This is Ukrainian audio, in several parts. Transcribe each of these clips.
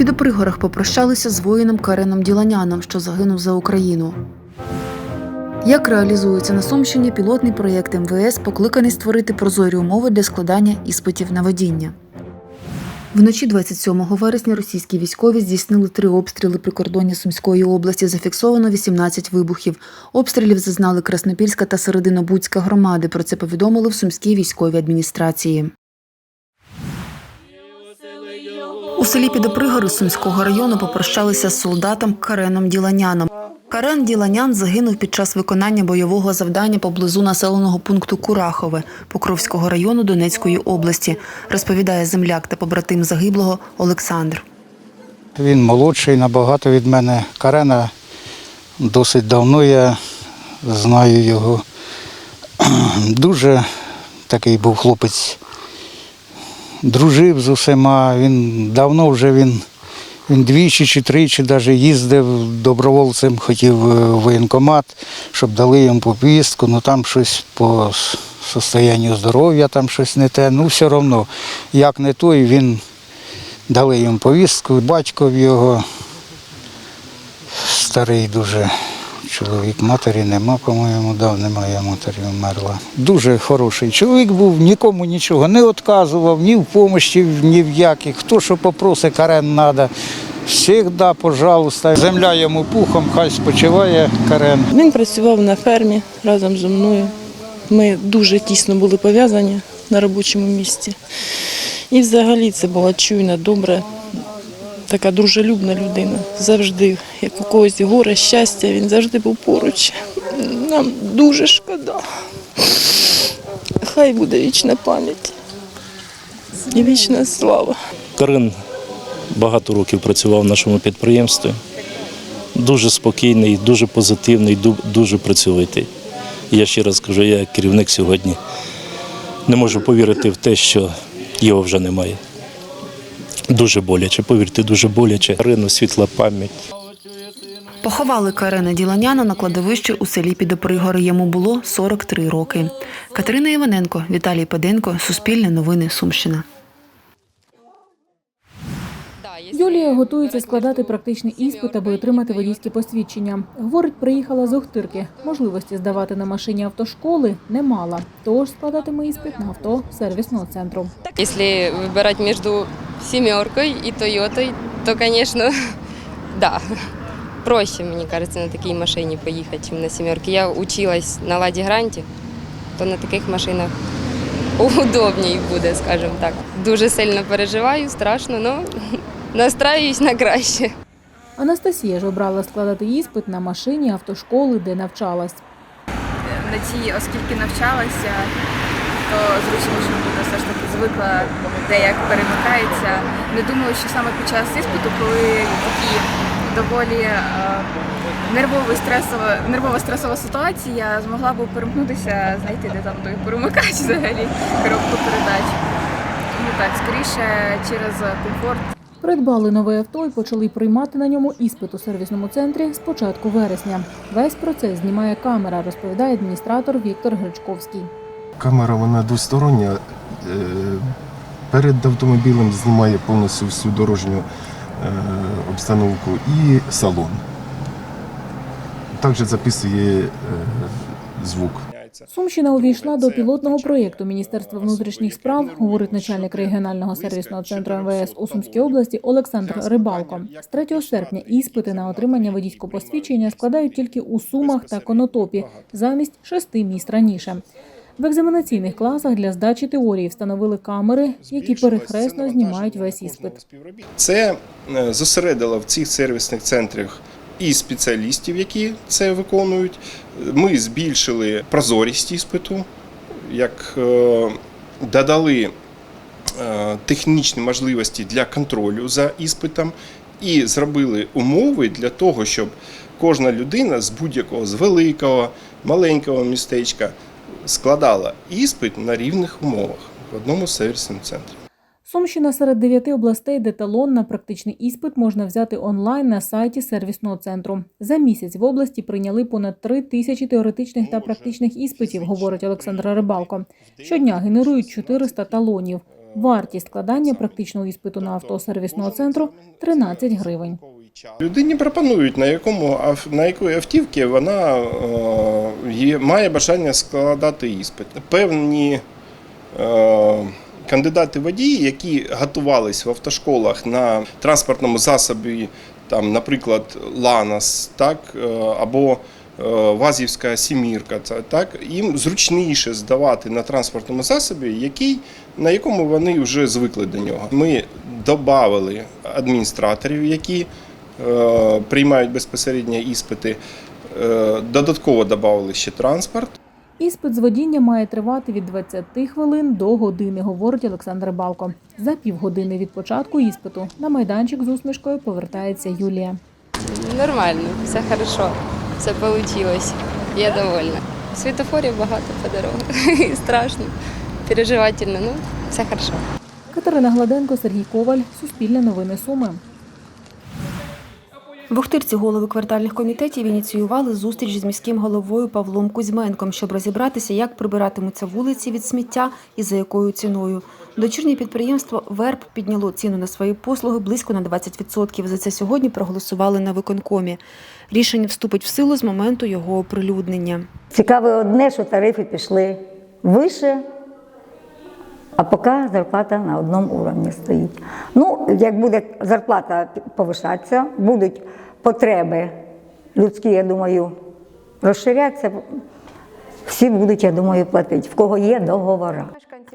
Підопригорах попрощалися з воїном Кареном Діланяном, що загинув за Україну. Як реалізується на Сумщині пілотний проєкт МВС, покликаний створити прозорі умови для складання іспитів на водіння. Вночі 27 вересня російські військові здійснили три обстріли при кордоні Сумської області. Зафіксовано 18 вибухів. Обстрілів зазнали Краснопільська та Серединобудська громади. Про це повідомили в Сумській військовій адміністрації. Селі Підопригори Сумського району попрощалися з солдатом Кареном Діланяном. Карен Діланян загинув під час виконання бойового завдання поблизу населеного пункту Курахове Покровського району Донецької області, розповідає земляк та побратим загиблого Олександр. Він молодший набагато від мене. Карена досить давно я знаю його. Дуже такий був хлопець. Дружив з усіма. Він давно вже він, він двічі чи тричі навіть їздив добровольцем, хотів е, воєнкомат, щоб дали йому повістку, ну там щось по состоянню здоров'я, там щось не те. Ну все одно, як не той, він Дали йому повістку, батько його старий дуже чоловік, матері нема, по-моєму, дав, немає матері, вмерла. Дуже хороший чоловік був, нікому нічого не відказував, ні в помощі, ні в яких. Хто що попросить, карен треба. Всігда, пожалуйста. Земля йому пухом, хай спочиває карен. Він працював на фермі разом зі мною. Ми дуже тісно були пов'язані на робочому місці. І взагалі це була чуйна, добра, така дружелюбна людина. Завжди, як у когось горе, щастя, він завжди був поруч. Нам дуже шкода. Хай буде вічна пам'ять і вічна слава. Карин багато років працював в нашому підприємстві. Дуже спокійний, дуже позитивний, дуже працьовитий. Я ще раз кажу, я керівник сьогодні не можу повірити в те, що його вже немає. Дуже боляче, повірте, дуже боляче. Карину світла пам'ять. Поховали Карена Діланяна на кладовищі у селі Підопригори. Йому було 43 роки. Катерина Іваненко, Віталій Паденко, Суспільне новини Сумщина. Юлія готується складати практичний іспит, аби отримати водійське посвідчення. Говорить, приїхала з Охтирки. Можливості здавати на машині автошколи не мала. Тож складатиме іспит на авто сервісного центру. Если выбирать между семеркой и Тойотой, то, конечно, да, проще, мне кажется, на такій машині поїхати, чем на семерке. Я училась на Ладі Гранті, то на таких машинах удобній буде, скажімо так. Дуже сильно переживаю, страшно, але настраюсь на краще. Анастасія ж обрала складати іспит на машині автошколи, де навчалась. на цій, оскільки навчалася, то зручніше буде все ж таки звикла, де як перемикається. Не думаю, що саме під час іспиту, коли такі доволі е, нервова стресова, нервова стресова ситуація, змогла б перемкнутися, знайти, де там той перемикач взагалі, коробку передач. Тому так, скоріше через комфорт Придбали нове авто і почали приймати на ньому іспит у сервісному центрі з початку вересня. Весь процес знімає камера, розповідає адміністратор Віктор Гречковський. Камера вона двостороння. Е, Перед автомобілем знімає повністю всю дорожню е, обстановку і салон. Також записує е, звук. Сумщина увійшла до пілотного проєкту Міністерства внутрішніх справ, говорить начальник регіонального сервісного центру МВС у Сумській області Олександр Рибалко. З 3 серпня іспити на отримання водійського посвідчення складають тільки у Сумах та Конотопі замість шести міст раніше. В екзаменаційних класах для здачі теорії встановили камери, які перехресно знімають весь іспит. Це е, зосередило в цих сервісних центрах і спеціалістів, які це виконують. Ми збільшили прозорість іспиту, як е, додали е, технічні можливості для контролю за іспитом і зробили умови для того, щоб кожна людина з будь-якого з великого, маленького містечка складала іспит на рівних умовах в одному сервісному центрі. Сумщина серед дев'яти областей, де талон на практичний іспит можна взяти онлайн на сайті сервісного центру. За місяць в області прийняли понад три тисячі теоретичних та практичних іспитів, говорить Олександр Рибалко. Щодня генерують 400 талонів. Вартість складання практичного іспиту на авто сервісного центру 13 гривень. Людині пропонують, на якому на якої автівці вона е, є, має бажання складати іспит. Певні е, кандидати водії, які готувались в автошколах на транспортному засобі, там, наприклад, Ланос, так, е, або е, Вазівська сімірка, так їм зручніше здавати на транспортному засобі, який, на якому вони вже звикли до нього. Ми додали адміністраторів, які е, приймають безпосередньо іспити. Е, Додатково додали ще транспорт. Іспит з водіння має тривати від 20 хвилин до години, говорить Олександр Балко. За півгодини від початку іспиту на майданчик з усмішкою повертається Юлія. Нормально, все хорошо, все вийшло. Я довольна. Світофорів багато по дорогах. Страшно, переживательно, ну все хорошо. Катерина Гладенко, Сергій Коваль, Суспільне новини Суми. В Охтирці голови квартальних комітетів ініціювали зустріч з міським головою Павлом Кузьменком, щоб розібратися, як прибиратимуться вулиці від сміття і за якою ціною. Дочірнє підприємство ВЕРП підняло ціну на свої послуги близько на 20%. За це сьогодні проголосували на виконкомі. Рішення вступить в силу з моменту його оприлюднення. Цікаве одне, що тарифи пішли вище, а поки зарплата на одному уровні стоїть. Ну, як буде зарплата повишатися, будуть потреби людські, я думаю, розширятися, всі будуть, я думаю, платити, в кого є договори.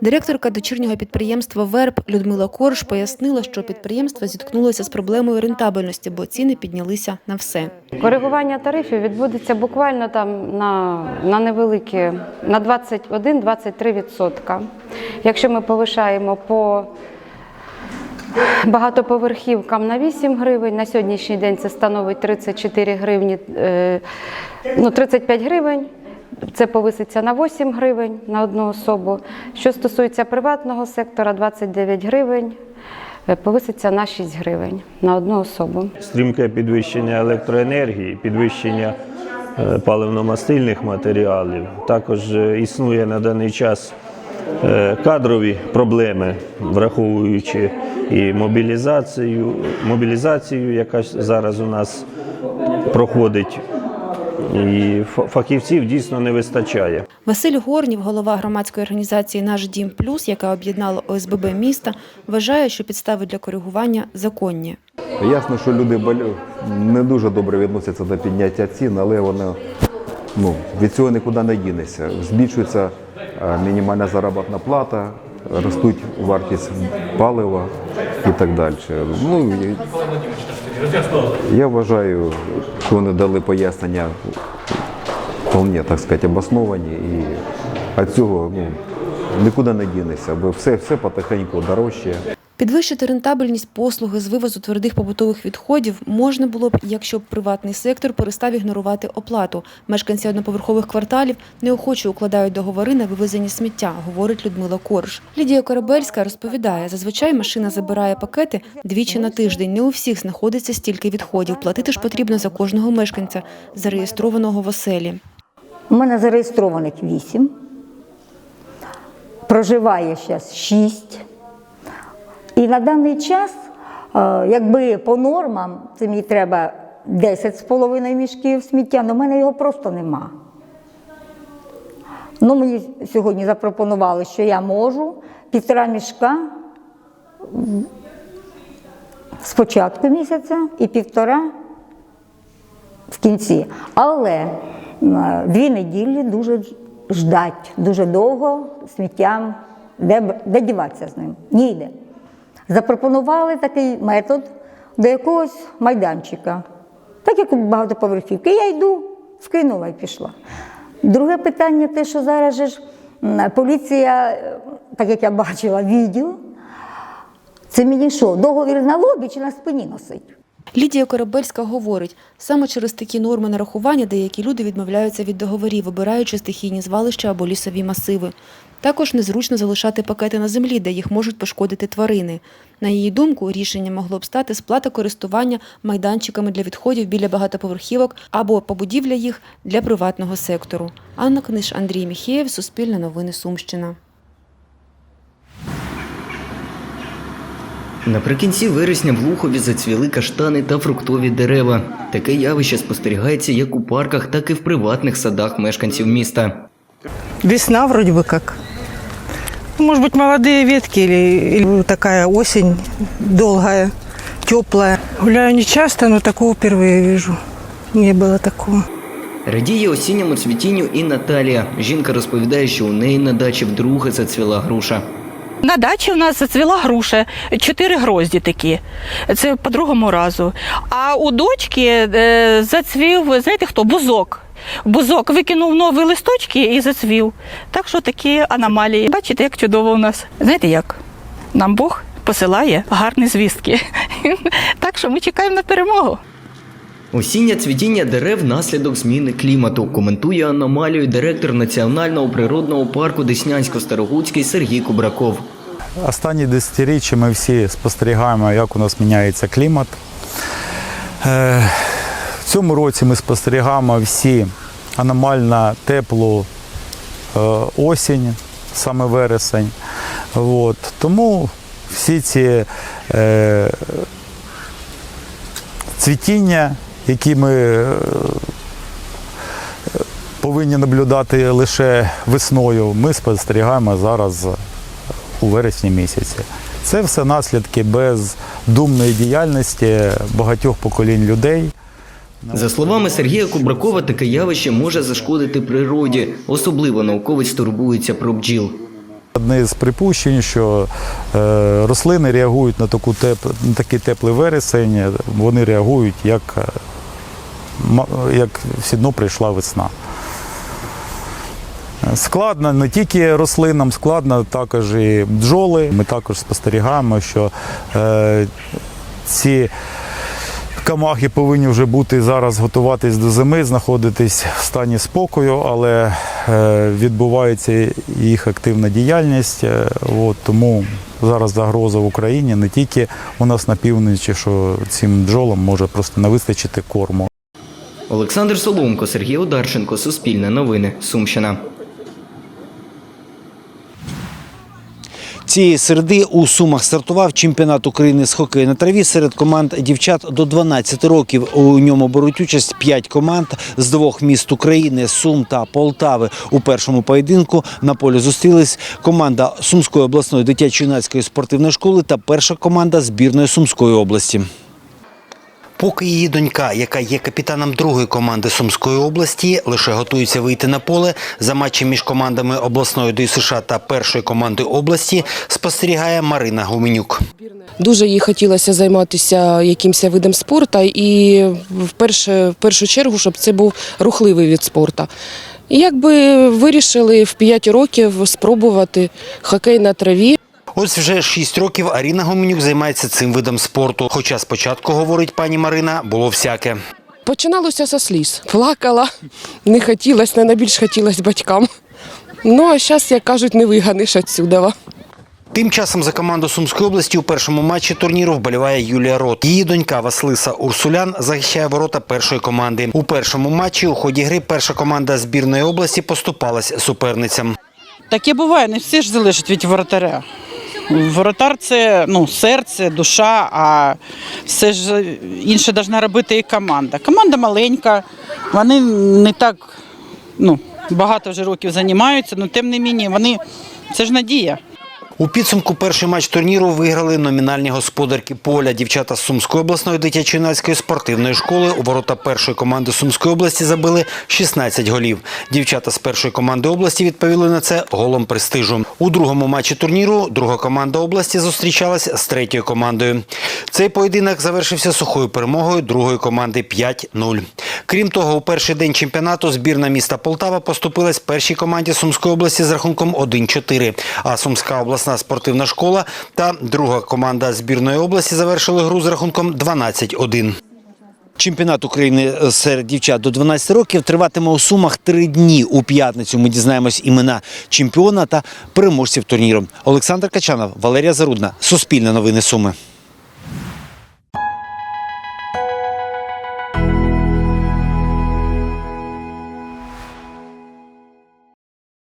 Директорка дочірнього підприємства ВЕРП Людмила Корж пояснила, що підприємство зіткнулося з проблемою рентабельності, бо ціни піднялися на все. Коригування тарифів відбудеться буквально там на, на невеликі, на 21-23%. Якщо ми повишаємо по багатоповерхівкам на 8 гривень, на сьогоднішній день це становить 34 гривні, е, ну 35 гривень. Це повиситься на 8 гривень на одну особу. Що стосується приватного сектора, 29 гривень, е, повиситься на 6 гривень на одну особу. стрімке підвищення електроенергії, підвищення е, паливно-мастильних матеріалів. Також е, існує на даний час кадрові проблеми, враховуючи і мобілізацію, мобілізацію, яка зараз у нас проходить. І фахівців дійсно не вистачає. Василь Горнів, голова громадської організації Наш Дім Плюс, яка об'єднала ОСББ міста, вважає, що підстави для коригування законні. Ясно, що люди болю- не дуже добре відносяться до підняття цін, але воно ну, від цього нікуди не дінеться. Збільшується е, мінімальна заробітна плата, ростуть вартість палива і так далі. Ну, я вважаю, що вони дали пояснення вполне, так сказати, обосновані, і від цього ну, нікуди не дінеться, бо все, все потихеньку дорожче. Підвищити рентабельність послуги з вивозу твердих побутових відходів можна було б, якщо б приватний сектор перестав ігнорувати оплату. Мешканці одноповерхових кварталів неохоче укладають договори на вивезення сміття, говорить Людмила Корж. Лідія Корабельська розповідає, зазвичай машина забирає пакети двічі на тиждень. Не у всіх знаходиться стільки відходів. Платити ж потрібно за кожного мешканця, зареєстрованого в оселі. У мене зареєстрованих 8, проживає зараз 6. І на даний час, е, якби по нормам, це мені треба 10,5 мішків сміття, але в мене його просто нема. Ну, мені сьогодні запропонували, що я можу півтора мішка з початку місяця і півтора в кінці. Але м, дві неділі дуже ждать, дуже довго сміттям, де, де діватися з ним? Ніде. Запропонували такий метод до якогось майданчика. Так як у багатоповерхівки. Я йду, скинула і пішла. Друге питання те, що зараз ж поліція, е, так як я бачила відео, це мені що, договір на лобі чи на спині носить? Лідія Корабельська говорить, саме через такі норми нарахування деякі люди відмовляються від договорів, вибираючи стихійні звалища або лісові масиви. Також незручно залишати пакети на землі, де їх можуть пошкодити тварини. На її думку, рішення могло б стати сплата користування майданчиками для відходів біля багатоповерхівок або побудівля їх для приватного сектору. Анна Книж, Андрій Міхеєв, Суспільне новини Сумщина. Наприкінці вересня в Лухові зацвіли каштани та фруктові дерева. Таке явище спостерігається як у парках, так і в приватних садах мешканців міста. Весна вроде бы как. Ну, Может быть, молодые ветки или, или такая осень долгая, теплая. Гуляю не часто, но такого впервые вижу. Не было такого. Радіє осінньому цвітінню і Наталія. Жінка розповідає, що у неї на дачі вдруге зацвіла груша. На дачі в нас зацвіла груша, чотири грозді такі. Це по другому разу. А у дочки е, зацвів, знаєте хто? Бузок. Бузок викинув нові листочки і зацвів. Так що такі аномалії. Бачите, як чудово у нас. Знаєте як? Нам Бог посилає гарні звістки. Так що ми чекаємо на перемогу. Осіннє цвітіння дерев наслідок зміни клімату. Коментує аномалію директор Національного природного парку Деснянсько-Старогуцький Сергій Кубраков. Останні десятиріччя ми всі спостерігаємо, як у нас міняється клімат. Е, Цьому році ми спостерігаємо всі аномально теплу е, осінь, саме вересень. От. Тому всі ці е, цвітіння, які ми е, повинні наблюдати лише весною, ми спостерігаємо зараз у вересні місяці. Це все наслідки бездумної діяльності багатьох поколінь людей. За словами Сергія Кубракова, таке явище може зашкодити природі. Особливо науковець турбується про бджіл. Одне з припущень, що е, рослини реагують на, таку теп, на такий теплий вересень, вони реагують, як, е, як все одно прийшла весна. Складно не тільки рослинам, складно також і бджоли. Ми також спостерігаємо, що е, ці камахи повинні вже бути зараз готуватись до зими, знаходитись в стані спокою, але е, відбувається їх активна діяльність. Е, от, тому зараз загроза в Україні не тільки у нас на півночі, що цим бджолам може просто не вистачити корму. Олександр Соломко, Сергій Одарченко, Суспільне новини, Сумщина. Цієї середи у Сумах стартував чемпіонат України з хокею на траві серед команд дівчат до 12 років. У ньому беруть участь 5 команд з двох міст України Сум та Полтави. У першому поєдинку на полі зустрілись команда Сумської обласної дитячо-юнацької спортивної школи та перша команда збірної Сумської області. Поки її донька, яка є капітаном другої команди Сумської області, лише готується вийти на поле за матчем між командами обласної ДЮСШ та першої команди області, спостерігає Марина Гуменюк. Дуже їй хотілося займатися якимось видом спорту і в в першу чергу, щоб це був рухливий від спорту. Якби вирішили в 5 років спробувати хокей на траві. Ось вже 6 років Аріна Гуменюк займається цим видом спорту. Хоча спочатку, говорить пані Марина, було всяке. Починалося со сліз. Плакала, не хотілося, не найбільш хотілося батькам. Ну а зараз, як кажуть, не виганиш відсюди. Тим часом за команду Сумської області у першому матчі турніру вболіває Юлія Рот. Її донька Василиса Урсулян захищає ворота першої команди. У першому матчі у ході гри перша команда збірної області поступалась суперницям. Таке буває, не всі ж залежать від воротаря. Воротар це ну, серце, душа, а все ж інше повинна робити і команда. Команда маленька, вони не так ну, багато вже років займаються, але тим не мені, вони це ж надія. У підсумку перший матч турніру виграли номінальні господарки поля. Дівчата з Сумської обласної дитячо-юнацької спортивної школи у ворота першої команди Сумської області забили 16 голів. Дівчата з першої команди області відповіли на це голом престижу. У другому матчі турніру друга команда області зустрічалась з третьою командою. Цей поєдинок завершився сухою перемогою другої команди 5-0. Крім того, у перший день чемпіонату збірна міста Полтава поступилась першій команді Сумської області з рахунком 1-4. А Сумська обласна спортивна школа та друга команда збірної області завершили гру з рахунком 12-1. Чемпіонат України серед дівчат до 12 років триватиме у Сумах три дні. У п'ятницю ми дізнаємось імена чемпіона та переможців турніру. Олександр Качанов, Валерія Зарудна, Суспільне новини Суми.